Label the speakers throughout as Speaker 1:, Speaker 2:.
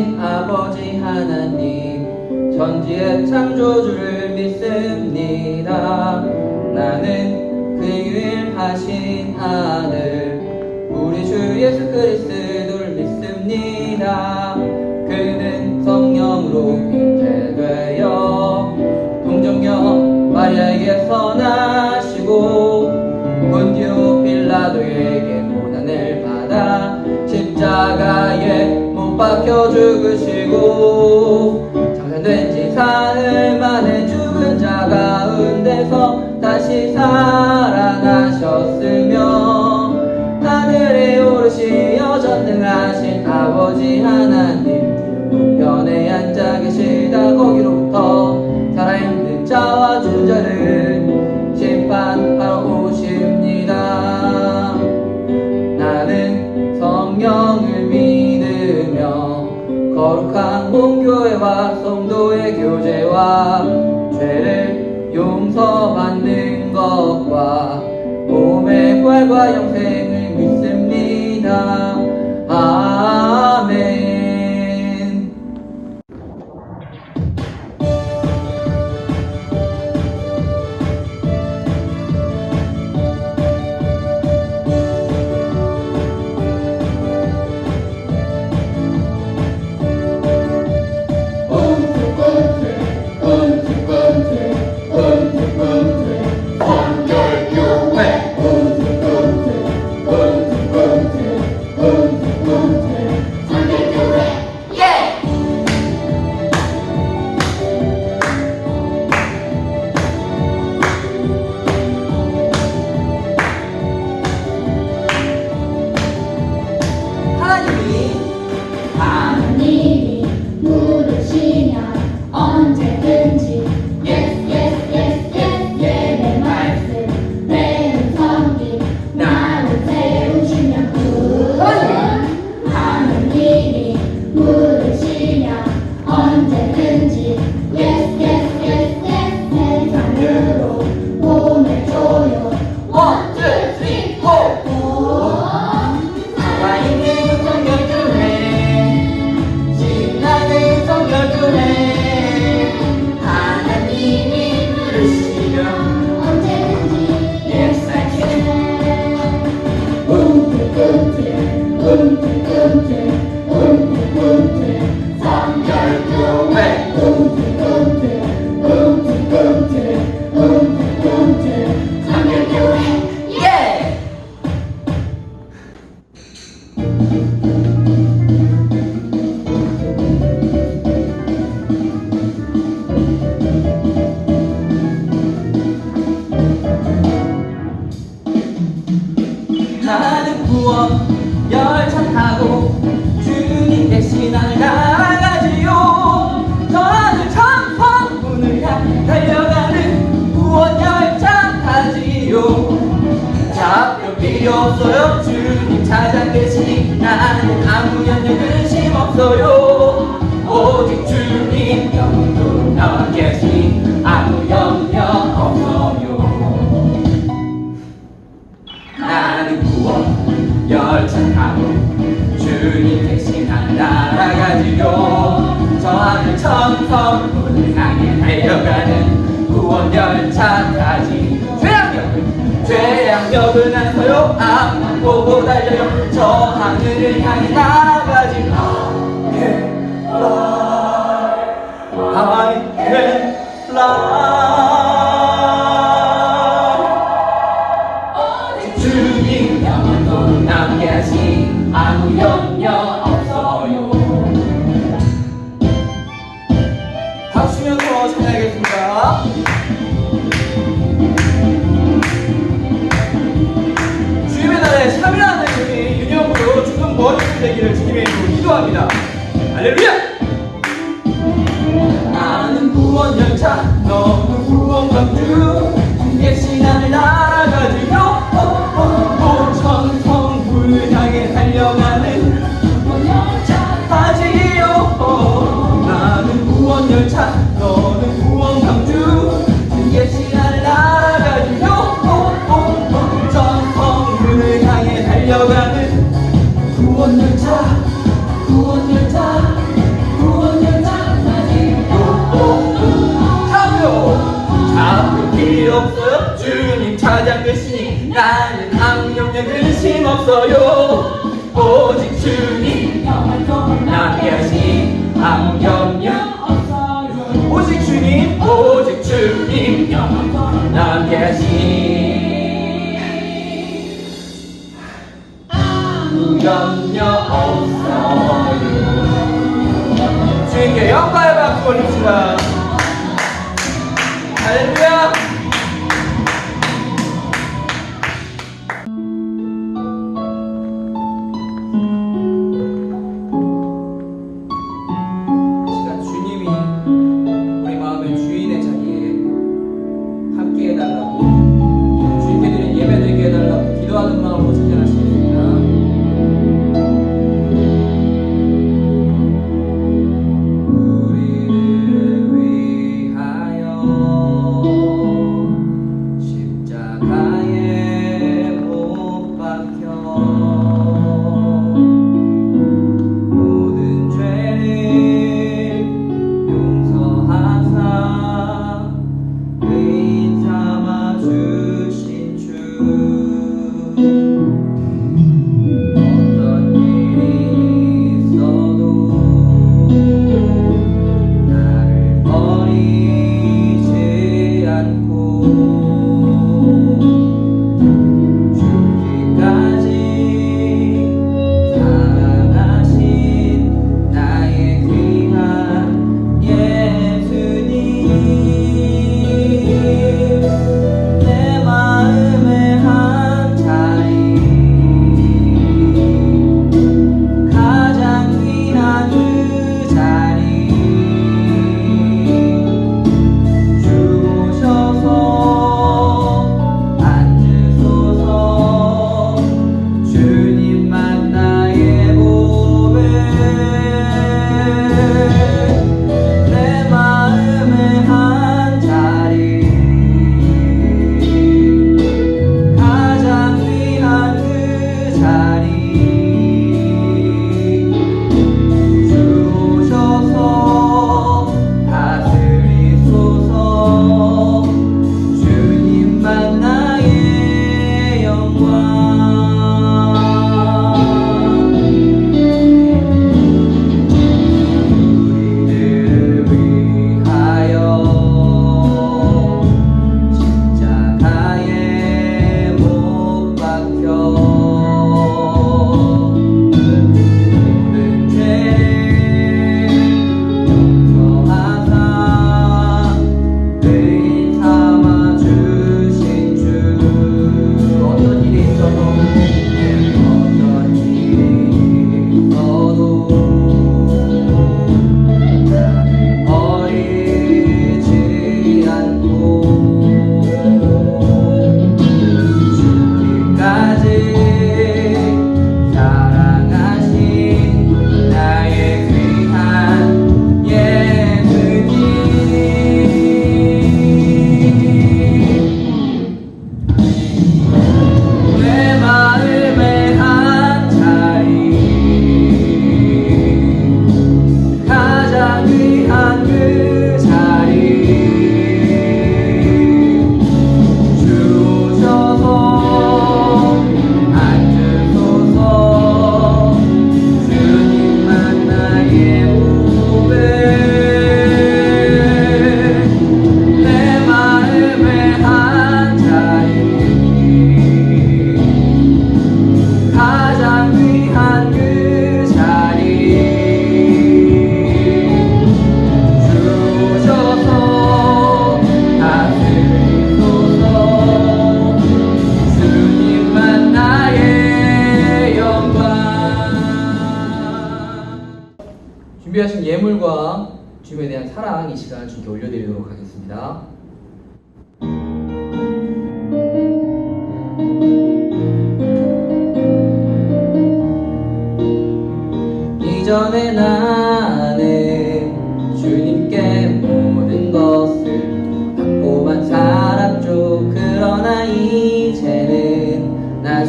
Speaker 1: 계신 아버지 하나님 전지의 창조주를 믿습니다. 나는 그 유일하신 하늘 우리 주 예수 그리스도를 믿습니다. 그는 성령으로 박혀 죽으시고 장사된 지 사흘 만에 죽은 자 가운데서 다시 살아나 죄와 죄를 용서받는 것과 몸의 부활과 영생 나는 부원 열창하고 주님 대신 난 날아가지요. 저 하늘 청성 문을 향해 달려가는 구원 열차까지. 죄악력을 죄악력을 난 서요. 앞만 보고 달려요. 저 하늘을 향해 나가지 I, I 예. 아, 아, 아.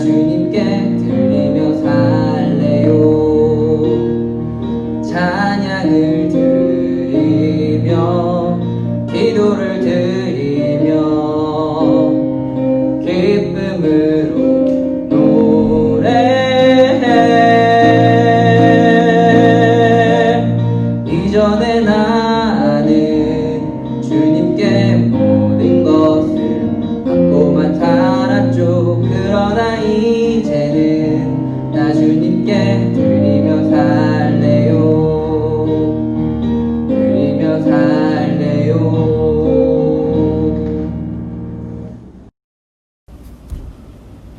Speaker 1: 이제는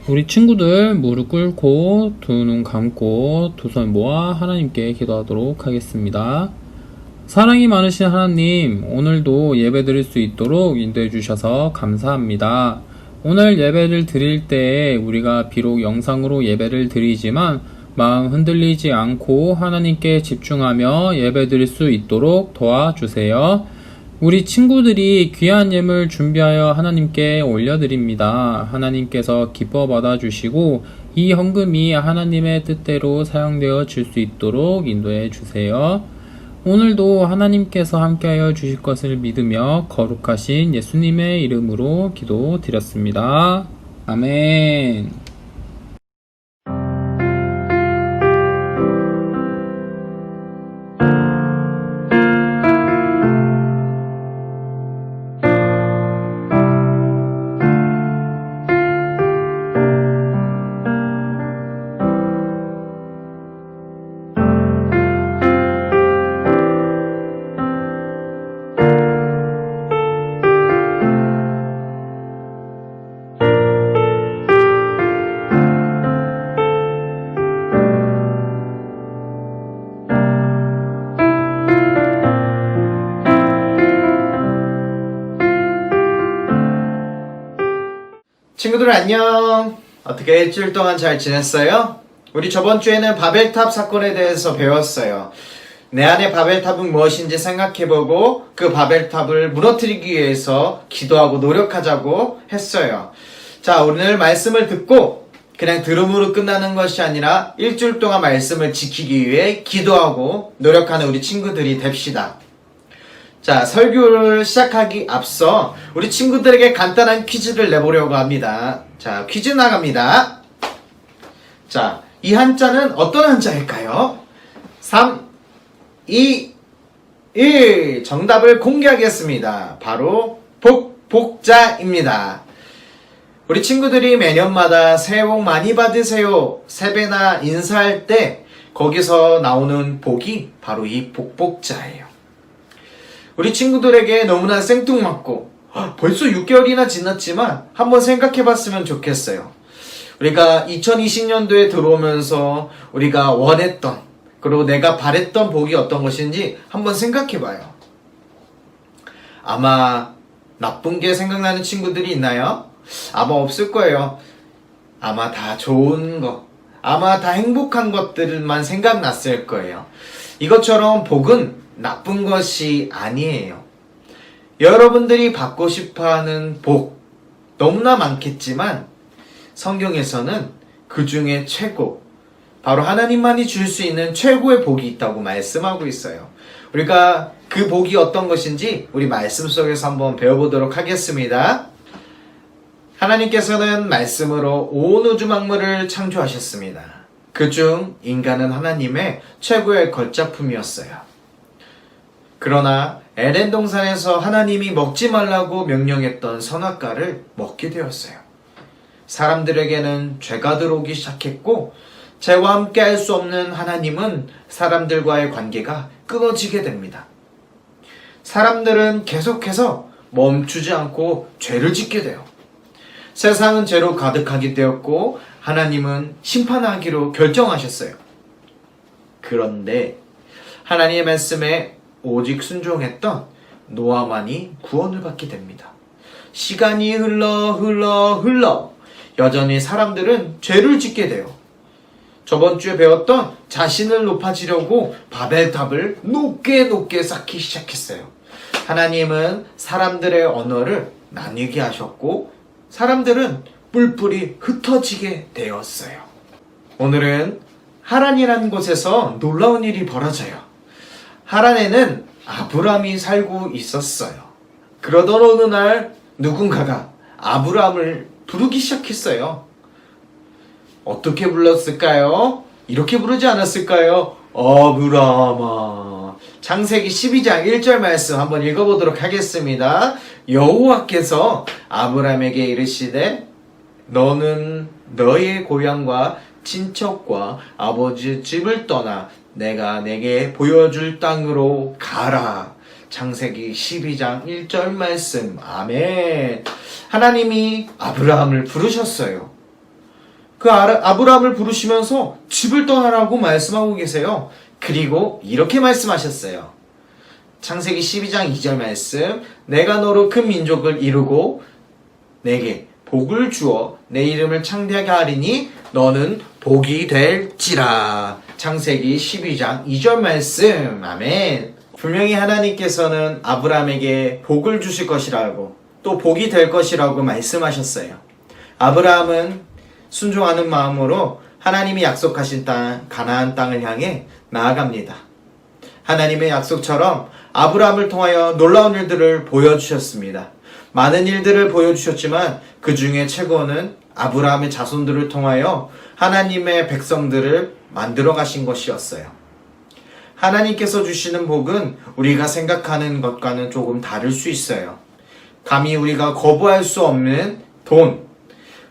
Speaker 2: 우리 친구들 무릎 꿇고 두 눈 감고 두 손 모아 하나님께 기도하도록 하겠습니다. 사랑이 많으신 하나님, 오늘도 예배 드릴 수 있도록 인도해 주셔서 감사합니다. 오늘 예배를 드릴 때 우리가 비록 영상으로 예배를 드리지만 마음 흔들리지 않고 하나님께 집중하며 예배 드릴 수 있도록 도와주세요. 우리 친구들이 귀한 예물 준비하여 하나님께 올려드립니다. 하나님께서 기뻐 받아주시고 이 헌금이 하나님의 뜻대로 사용되어 질 수 있도록 인도해 주세요. 오늘도 하나님께서 함께하여 주실 것을 믿으며 거룩하신 예수님의 이름으로 기도 드렸습니다. 아멘.
Speaker 3: 안녕. 어떻게 일주일 동안 잘 지냈어요? 우리 저번 주에는 바벨탑 사건에 대해서 배웠어요. 내 안의 바벨탑은 무엇인지 생각해보고 그 바벨탑을 무너뜨리기 위해서 기도하고 노력하자고 했어요. 자, 오늘 말씀을 듣고 그냥 들음으로 끝나는 것이 아니라 일주일 동안 말씀을 지키기 위해 기도하고 노력하는 우리 친구들이 됩시다. 자, 설교를 시작하기 앞서 우리 친구들에게 간단한 퀴즈를 내보려고 합니다. 자, 퀴즈 나갑니다. 자, 이 한자는 어떤 한자일까요? 3, 2, 1. 정답을 공개하겠습니다. 바로 복, 복자입니다. 우리 친구들이 매년마다 새해 복 많이 받으세요. 세배나 인사할 때 거기서 나오는 복이 바로 이 복복자예요. 우리 친구들에게 너무나 생뚱맞고 헉, 벌써 6개월이나 지났지만 한번 생각해 봤으면 좋겠어요. 우리가 2020년도에 들어오면서 우리가 원했던 그리고 내가 바랬던 복이 어떤 것인지 한번 생각해 봐요. 아마 나쁜 게 생각나는 친구들이 있나요? 아마 없을 거예요. 아마 다 좋은 것, 아마 다 행복한 것들만 생각났을 거예요. 이것처럼 복은 나쁜 것이 아니에요. 여러분들이 받고 싶어 하는 복, 너무나 많겠지만, 성경에서는 그 중에 최고, 바로 하나님만이 줄 수 있는 최고의 복이 있다고 말씀하고 있어요. 우리가 그 복이 어떤 것인지 우리 말씀 속에서 한번 배워보도록 하겠습니다. 하나님께서는 말씀으로 온 우주 만물을 창조하셨습니다. 그중 인간은 하나님의 최고의 걸작품이었어요. 그러나 에덴 동산에서 하나님이 먹지 말라고 명령했던 선악과를 먹게 되었어요. 사람들에게는 죄가 들어오기 시작했고 죄와 함께 할 수 없는 하나님은 사람들과의 관계가 끊어지게 됩니다. 사람들은 계속해서 멈추지 않고 죄를 짓게 돼요. 세상은 죄로 가득하게 되었고 하나님은 심판하기로 결정하셨어요. 그런데 하나님의 말씀에 오직 순종했던 노아만이 구원을 받게 됩니다. 시간이 흘러 흘러 흘러 여전히 사람들은 죄를 짓게 돼요. 저번 주에 배웠던 자신을 높아지려고 바벨탑을 높게 높게 쌓기 시작했어요. 하나님은 사람들의 언어를 나뉘게 하셨고 사람들은 뿔뿔이 흩어지게 되었어요. 오늘은 하란이라는 곳에서 놀라운 일이 벌어져요. 하란에는 아브람이 살고 있었어요. 그러던 어느 날 누군가가 아브람을 부르기 시작했어요. 어떻게 불렀을까요? 이렇게 부르지 않았을까요? 아브라마. 창세기 12장 1절 말씀 한번 읽어보도록 하겠습니다. 여호와께서 아브라함에게 이르시되 너는 너의 고향과 친척과 아버지 집을 떠나 내가 내게 보여줄 땅으로 가라. 창세기 12장 1절 말씀. 아멘. 하나님이 아브라함을 부르셨어요. 그 아브라함을 부르시면서 집을 떠나라고 말씀하고 계세요. 그리고 이렇게 말씀하셨어요. 창세기 12장 2절 말씀. 내가 너로 큰 민족을 이루고 내게 복을 주어 내 이름을 창대하게 하리니 너는 복이 될지라. 창세기 12장 2절 말씀. 아멘. 분명히 하나님께서는 아브라함에게 복을 주실 것이라고 또 복이 될 것이라고 말씀하셨어요. 아브라함은 순종하는 마음으로 하나님이 약속하신 땅 가나안 땅을 향해 나아갑니다. 하나님의 약속처럼 아브라함을 통하여 놀라운 일들을 보여주셨습니다. 많은 일들을 보여주셨지만 그 중에 최고는 아브라함의 자손들을 통하여 하나님의 백성들을 만들어 가신 것이었어요. 하나님께서 주시는 복은 우리가 생각하는 것과는 조금 다를 수 있어요. 감히 우리가 거부할 수 없는 돈,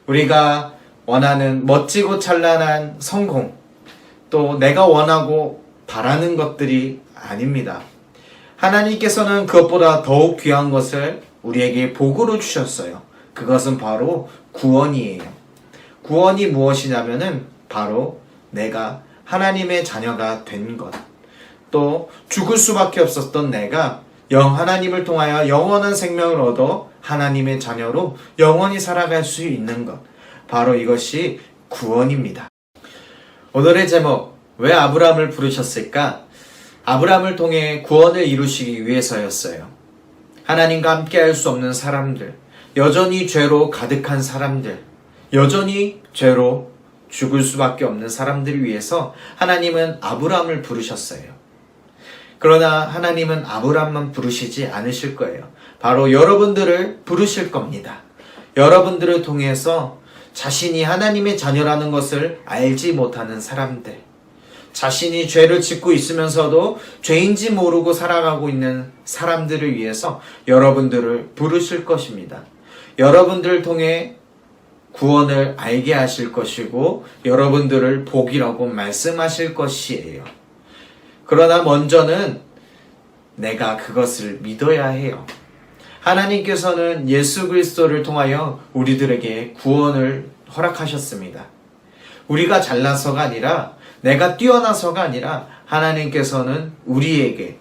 Speaker 3: 우리가 원하는 멋지고 찬란한 성공, 또 내가 원하고 바라는 것들이 아닙니다. 하나님께서는 그것보다 더욱 귀한 것을 우리에게 복으로 주셨어요. 그것은 바로 구원이에요. 구원이 무엇이냐면은 바로 내가 하나님의 자녀가 된 것. 또 죽을 수밖에 없었던 내가 영 하나님을 통하여 영원한 생명을 얻어 하나님의 자녀로 영원히 살아갈 수 있는 것. 바로 이것이 구원입니다. 오늘의 제목, 왜 아브라함을 부르셨을까? 아브라함을 통해 구원을 이루시기 위해서였어요. 하나님과 함께 할 수 없는 사람들, 여전히 죄로 가득한 사람들, 여전히 죄로 죽을 수밖에 없는 사람들을 위해서 하나님은 아브라함을 부르셨어요. 그러나 하나님은 아브라함만 부르시지 않으실 거예요. 바로 여러분들을 부르실 겁니다. 여러분들을 통해서 자신이 하나님의 자녀라는 것을 알지 못하는 사람들, 자신이 죄를 짓고 있으면서도 죄인지 모르고 살아가고 있는 사람들을 위해서 여러분들을 부르실 것입니다. 여러분들을 통해 구원을 알게 하실 것이고 여러분들을 복이라고 말씀하실 것이에요. 그러나 먼저는 내가 그것을 믿어야 해요. 하나님께서는 예수 그리스도를 통하여 우리들에게 구원을 허락하셨습니다. 우리가 잘나서가 아니라 내가 뛰어나서가 아니라 하나님께서는 우리에게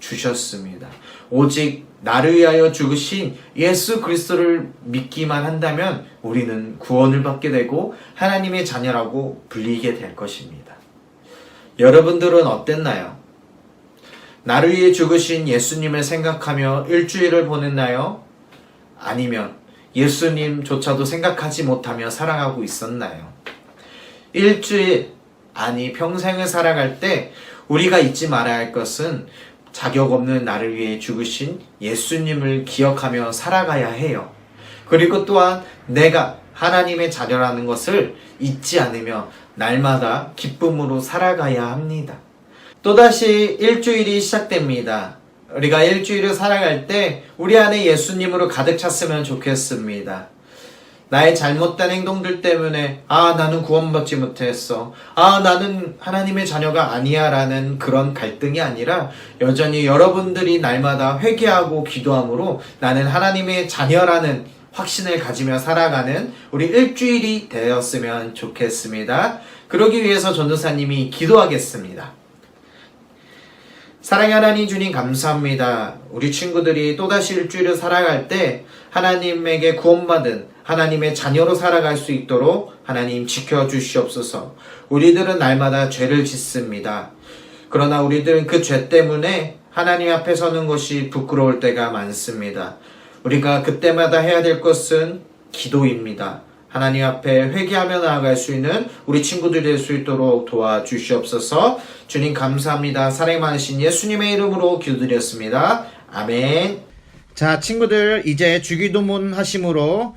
Speaker 3: 주셨습니다. 오직 나를 위하여 죽으신 예수 그리스도를 믿기만 한다면 우리는 구원을 받게 되고 하나님의 자녀라고 불리게 될 것입니다. 여러분들은 어땠나요? 나를 위해 죽으신 예수님을 생각하며 일주일을 보냈나요? 아니면 예수님조차도 생각하지 못하며 살아가고 있었나요? 일주일, 아니 평생을 살아갈 때 우리가 잊지 말아야 할 것은 자격 없는 나를 위해 죽으신 예수님을 기억하며 살아가야 해요. 그리고 또한 내가 하나님의 자녀라는 것을 잊지 않으며 날마다 기쁨으로 살아가야 합니다. 또다시 일주일이 시작됩니다. 우리가 일주일을 살아갈 때 우리 안에 예수님으로 가득 찼으면 좋겠습니다. 나의 잘못된 행동들 때문에 아 나는 구원받지 못했어. 아 나는 하나님의 자녀가 아니야 라는 그런 갈등이 아니라 여전히 여러분들이 날마다 회개하고 기도함으로 나는 하나님의 자녀라는 확신을 가지며 살아가는 우리 일주일이 되었으면 좋겠습니다. 그러기 위해서 전도사님이 기도하겠습니다. 사랑의 하나님 주님 감사합니다. 우리 친구들이 또다시 일주일을 살아갈 때 하나님에게 구원받은 하나님의 자녀로 살아갈 수 있도록 하나님 지켜주시옵소서. 우리들은 날마다 죄를 짓습니다. 그러나 우리들은 그 죄 때문에 하나님 앞에 서는 것이 부끄러울 때가 많습니다. 우리가 그때마다 해야 될 것은 기도입니다. 하나님 앞에 회개하며 나아갈 수 있는 우리 친구들이 될 수 있도록 도와주시옵소서. 주님 감사합니다. 사랑이 많으신 예수님의 이름으로 기도드렸습니다. 아멘. 자, 친구들 이제 주기도문 하심으로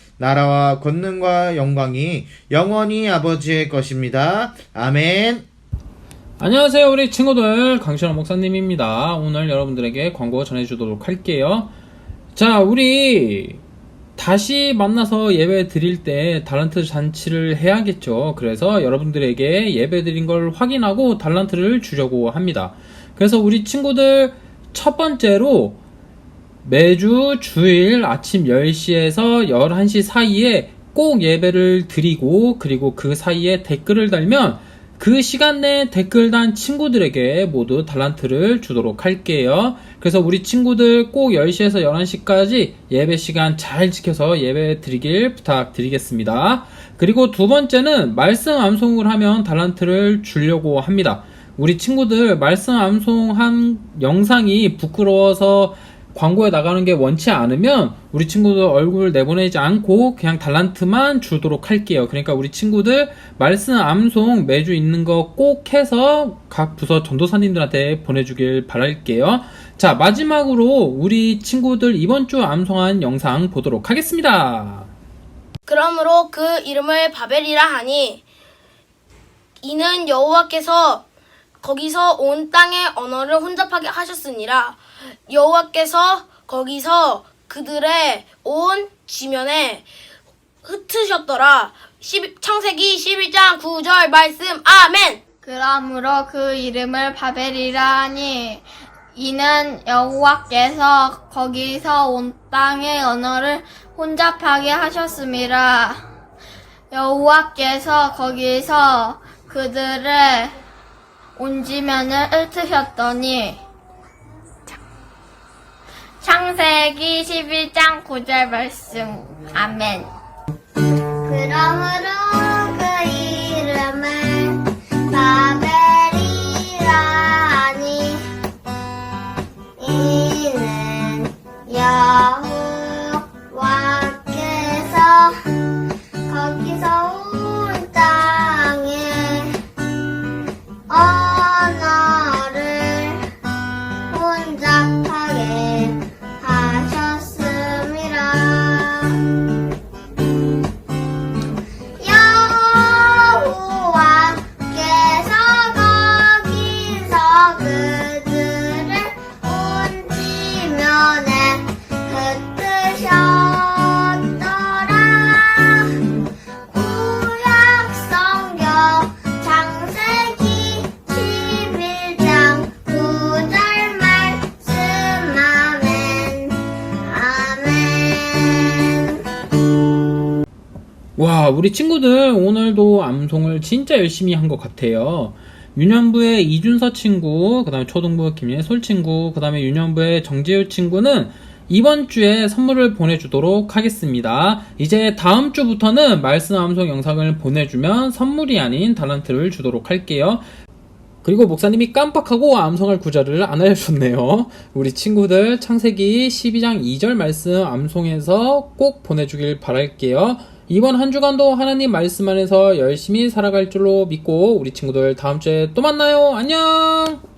Speaker 3: 나라와 권능과 영광이 영원히 아버지의 것입니다. 아멘.
Speaker 2: 안녕하세요 우리 친구들. 강신호 목사님입니다. 오늘 여러분들에게 광고 전해주도록 할게요. 자 우리 다시 만나서 예배 드릴 때 달란트 잔치를 해야겠죠. 그래서 여러분들에게 예배 드린 걸 확인하고 달란트를 주려고 합니다. 그래서 우리 친구들 첫 번째로 매주 주일 아침 10시에서 11시 사이에 꼭 예배를 드리고 그리고 그 사이에 댓글을 달면 그 시간 내에 댓글 단 친구들에게 모두 달란트를 주도록 할게요. 그래서 우리 친구들 꼭 10시에서 11시까지 예배 시간 잘 지켜서 예배 드리길 부탁드리겠습니다. 그리고 두 번째는 말씀 암송을 하면 달란트를 주려고 합니다. 우리 친구들 말씀 암송한 영상이 부끄러워서 광고에 나가는 게 원치 않으면 우리 친구들 얼굴 내보내지 않고 그냥 달란트만 주도록 할게요. 그러니까 우리 친구들 말씀 암송 매주 있는 거 꼭 해서 각 부서 전도사님들한테 보내주길 바랄게요. 자, 마지막으로 우리 친구들 이번 주 암송한 영상 보도록 하겠습니다.
Speaker 4: 그러므로 그 이름을 바벨이라 하니 이는 여호와께서 거기서 온 땅의 언어를 혼잡하게 하셨으니라 여호와께서 거기서 그들의 온 지면에 흩으셨더라. 10 창세기 11장 9절 말씀. 아멘.
Speaker 5: 그러므로 그 이름을 바벨이라 하니. 이는 여호와께서 거기서 온 땅의 언어를 혼잡하게 하셨음이라 여호와께서 거기서 그들의 온 지면을 읊으셨더니 창세기 11장 9절 말씀. 아멘. 그러므로 그 이름을 바벨이라 하니 이는 여
Speaker 2: 우리 친구들 오늘도 암송을 진짜 열심히 한 것 같아요. 유년부의 이준서 친구, 그 다음에 초등부 김예솔 친구, 그 다음에 유년부의 정재유 친구는 이번 주에 선물을 보내주도록 하겠습니다. 이제 다음 주부터는 말씀 암송 영상을 보내주면 선물이 아닌 달란트를 주도록 할게요. 그리고 목사님이 깜빡하고 암송할 구절을 안 알려줬네요. 우리 친구들 창세기 12장 2절 말씀 암송해서 꼭 보내주길 바랄게요. 이번 한 주간도 하나님 말씀 안에서 열심히 살아갈 줄로 믿고 우리 친구들 다음 주에 또 만나요. 안녕!